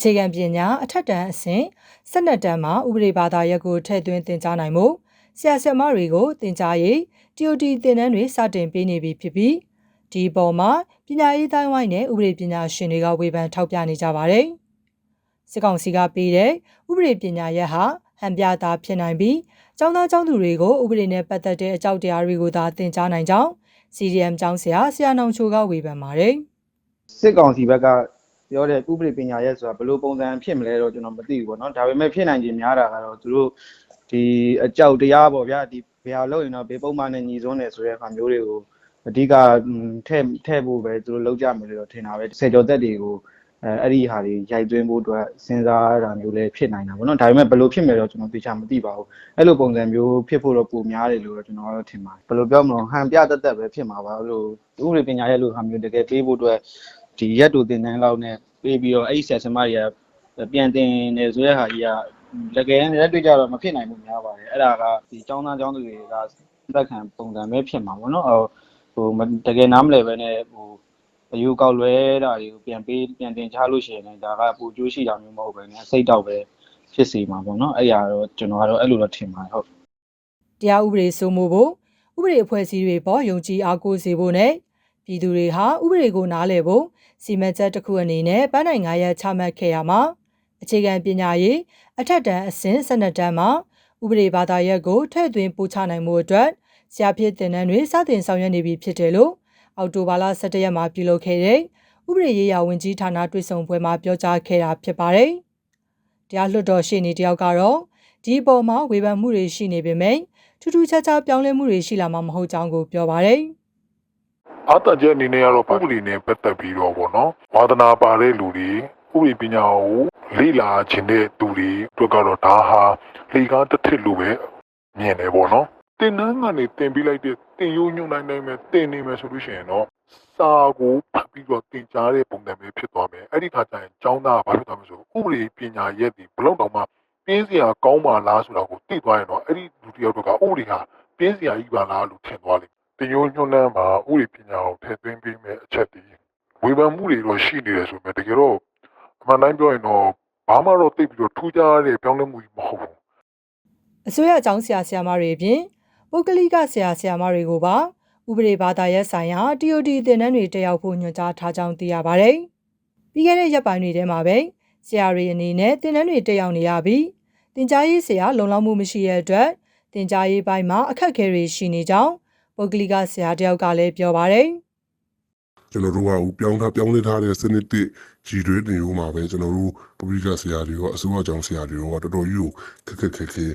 အခြေခံပညာအထက်တန်းအဆင့်၁၂တန်းမှာဥပဒေဘာသာရပ်ကိုထည့်သွင်းသင်ကြားနိုင်မှုဆရာဆရာမတွေကိုသင်ကြားရေး TOT သင်တန်းတွေစတင်ပေးနေပြီဖြစ်ပြီးဒီပေါ်မှာပညာရေးတိုင်းဝိုင်းနဲ့ဥပဒေပညာရှင်တွေကဝေဖန်ထောက်ပြနေကြပါတယ်။စစ်ကောင်စီကပေးတဲ့ဥပဒေပညာရပ်ဟာဟန်ပြတာဖြစ်နိုင်ပြီးကျောင်းသားကျောင်းသူတွေကိုဥပဒေနဲ့ပတ်သက်တဲ့အကြောက်တရားတွေကိုသာသင်ကြားနိုင်ကြောင်း CDM ကျောင်းဆရာဆရာနောင်ချိုကဝေဖန်ပါတယ်။စစ်ကောင်စီဘက်က ပြောတဲ့ဥပဒေပညာရဲဆိုတာဘယ်လိုပုံစံဖြစ်မလဲတော့ကျွန်တော်မသိဘူးပေါ့နော်ဒါပေမဲ့ဖြစ်နိုင်ခြင်းများတာကတော့သူတို့ဒီအကြောက်တရားပေါ့ဗျာဒီဘယ်ဟာလို့ရင်တော့ဘေးပုံမှန်နဲ့ညီစွန်းတယ်ဆိုတဲ့အခါမျိုးတွေကိုအဓိကထဲ့ထဲ့ဖို့ပဲသူတို့လောက်ကြမယ်လို့တော့ထင်တာပဲဆယ်ကျော်သက်တွေကိုအဲအဲ့ဒီဟာတွေရိုက်သွင်းဖို့အတွက်စဉ်းစားတာမျိုးလည်းဖြစ်နိုင်တာပေါ့နော်ဒါပေမဲ့ဘယ်လိုဖြစ်မယ်တော့ကျွန်တော်သိချာမသိပါဘူးအဲ့လိုပုံစံမျိုးဖြစ်ဖို့တော့ပုံများတယ်လို့တော့ကျွန်တော်ကတော့ထင်ပါတယ်ဘယ်လိုပြောမလဲဟန်ပြတက်တက်ပဲဖြစ်မှာပါအဲ့လိုဥပဒေပညာရဲလို့ဟာမျိုးတကယ်ပေးဖို့အတွက် ဒီရက်တူတင်တန်းလောက်နဲ့ပေးပြီးတော့အဲ့ဒီဆရာဆရာမတွေကပြန်တင်နေဆိုတဲ့ဟာကြီးကတကယ်လက်တွေ့ကြတော့မဖြစ်နိုင်ဘူးများပါတယ်အဲ့ဒါကဒီចောင်းသားចောင်းသူတွေကသက်ခံပုံစံပဲဖြစ်မှာပေါ့နော်ဟိုတကယ်နားမလည်ပဲနဲ့ဟိုအယူကောက်လွဲတာတွေကိုပြန်ပေးပြန်တင်ချလို့ရှိရင်လည်းဒါကပူကျိုးရှိတာမျိုးမဟုတ်ပဲねစိတ်တော့ပဲဖြစ်စီမှာပေါ့နော်အဲ့ရတော့ကျွန်တော်ကတော့အဲ့လိုတော့ထင်ပါတယ်ဟုတ် တရားဥပဒေစိုးမိုးဖို့ဥပဒေအဖွဲ့အစည်းတွေပေါ်ယုံကြည်အားကိုးစေဖို့နဲ့ ပြည်သူတွေဟာဥပဒေကိုနားလည်ဖို့စီမံချက်တစ်ခုအနေနဲ့ပန်းနိုင်9ရက်ချမှတ်ခဲ့ရမှာအခြေခံပညာရေးအထက်တန်းအဆင့်12တန်းမှာဥပဒေဘာသာရပ်ကိုထည့်သွင်းပို့ချနိုင်မှုအတွက်ဆရာဖြစ်တင်တန်းတွေစတင်ဆောင်ရွက်နေပြီဖြစ်တယ်လို့အောက်တိုဘာလ17ရက်မှာပြုလုပ်ခဲ့တဲ့ဥပဒေရေးရာဝန်ကြီးဌာနတွေ့ဆုံပွဲမှာပြောကြားခဲ့တာဖြစ်ပါတယ်။တရားလွှတ်တော်ရှေ့နေတယောက်ကတော့ဒီအပေါ်မှာဝေဖန်မှုတွေရှိနေပေမဲ့ထူးထူးခြားခြားပြောင်းလဲမှုတွေရှိလာမှာမဟုတ်ကြောင်းကိုပြောပါတယ်။ အားတန်ချက်အနေနဲ့ကတော့ပုဂ္ဂလိနဲ့ပတ်သက်ပြီးတော့ဗောနော်ဝါသနာပါတဲ့လူတွေဥပဒေပညာကိုလေ့လာခြင်းတဲ့သူတွေအတွက်ကတော့ဒါဟာလေကားတစ်ထစ်လိုပဲမြင်တယ်ဗောနော်တင်နန်းကနေတင်ပြီးလိုက်တဲ့တင်ရိုးညွှန်နိုင်နိုင်မဲ့တင်နေမယ်ဆိုလို့ရှိရင်တော့စာကိုဖတ်ပြီးတော့တင်ကြားတဲ့ပုံစံပဲဖြစ်သွားမယ်အဲ့ဒီခါကျရင်ကျောင်းသားကဘာဖြစ်သွားမလဲဆိုဥပဒေပညာရက်ဒီဘလောက်တောင်မှပြင်းစရာကောင်းပါလားဆိုတာကိုသိသွားရင်တော့အဲ့ဒီလူတစ်ယောက်တော့ကဥပဒေဟာပြင်းစရာကြီးပါလားလို့ထင်သွားလိမ့်မယ်တင် ရိုးညွှန်နှမ်းမှာဥပဒေပညာကိုထည့်သွင်းပေးမယ်အချက်ဒီဝေဖန်မှုတွေတော့ရှိနေတယ်ဆိုပေမဲ့တကယ်တော့အမှန်တိုင်းပြောရင်တော့ဘာမှတော့သိပြီးတော့ထူးခြားတဲ့ပြောင်းလဲမှုကြီးမဟုတ်ဘူးအစိုးရအကြောင်းဆရာဆရာမတွေအပြင်ပုဂ္ဂလိကဆရာဆရာမတွေကိုပါဥပဒေဘာသာရပ်ဆိုင်ရာ TOD သင်တန်းတွေတက်ရောက်ဖို့ညွှန်ကြားထားကြောင်းသိရပါတယ်။ပြီးခဲ့တဲ့ရက်ပိုင်းတွေထဲမှာပဲဆရာတွေအနေနဲ့သင်တန်းတွေတက်ရောက်နေရပြီးသင်ကြားရေးဆရာလုံလောက်မှုမရှိတဲ့အတွက်သင်ကြားရေးပိုင်းမှာအခက်အခဲတွေရှိနေကြောင်း ပုဂ္ဂလိကဆရာတယောက်ကလည်းပြောပါတယ်။ကျွန်တော်တို့ကဟိုပြောင်းထားပြောင်းလဲထားတဲ့စနစ်တစ်ကြီးတွေနေဦးမှာပဲကျွန်တော်တို့ပဘလိကဆရာတွေရောအစိုးရကြောင့်ဆရာတွေရောတော်တော်ကြီးကိုခက်ခက်ခဲခဲ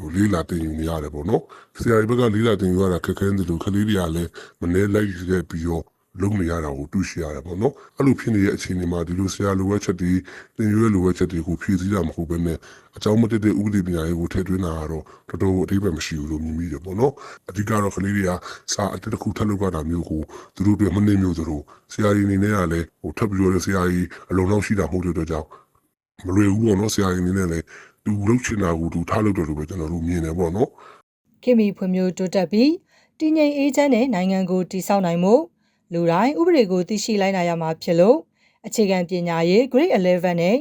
ဟိုလေးလာတင်ယူနေရတယ်ပေါ့နော်ဆရာတွေဘက်ကလေးလာတင်ယူရတာခက်ခဲနေတယ်လို့ကလေးတွေကလည်းမနေလိုက်ခဲ့ပြီးတော့ လုံးနေရတာကိုတွေ့ရှိရတယ်ပေါ့နော်အဲ့လိုဖြစ်နေတဲ့အခြေအနေမှာဒီလိုဆရာလိုဝက်ချက်တွေတင်ယူရလိုဝက်ချက်တွေကိုဖြည့်ဆည်းတာမဟုတ်ဘဲနဲ့အကြောင်းမတည့်တဲ့ဥပဒေပညာရေးကိုထည့်သွင်းတာကတော့တော်တော်အဓိပ္ပာယ်မရှိဘူးလို့မြင်မိတယ်ပေါ့နော်အဓိကတော့ကလေးတွေကစာအတက်တစ်ခုထပ်လုပ်ရတာမျိုးကိုသူတို့တွေမနှိမ့်မျိုးသူတို့ဆရာကြီးအနေနဲ့ကလည်းဟိုထပ်ပြီးတော့ဆရာကြီးအလုံးလောက်ရှိတာမဟုတ်တဲ့အတွက်ကြောင့်မလွယ်ဘူးပေါ့နော်ဆရာကြီးအနေနဲ့လည်းသူလုပ်ချင်တာကိုသူထားလုပ်တယ်လို့ပဲကျွန်တော်တို့မြင်တယ်ပေါ့နော်ခင်မီဖွံ့ဖြိုးတိုးတက်ပြီးတည်ငြိမ်အေးချမ်းတဲ့နိုင်ငံကိုတည်ဆောက်နိုင်မှု လူတိုင်းဥပဒေကိုသိရှိလိုက်နိုင်ရမှာဖြစ်လို့အခြေခံပညာရေး Grade 11နဲ့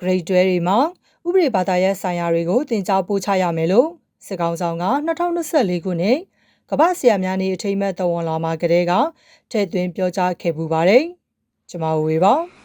Grade 12တွေမှာဥပဒေဘာသာရပ်ဆိုင်ရာတွေကိုသင်ကြားပို့ချရမယ်လို့စစ်ကောင်ဆောင်က2024ခုနှစ်ကမ္ဘာဆရာများနေ့အထိမ်းအမှတ်တော်ဝင်လာမှာကတည်းကထည့်သွင်းပြောကြားခဲ့ပူပါတယ်။ကျွန်မဝေပါ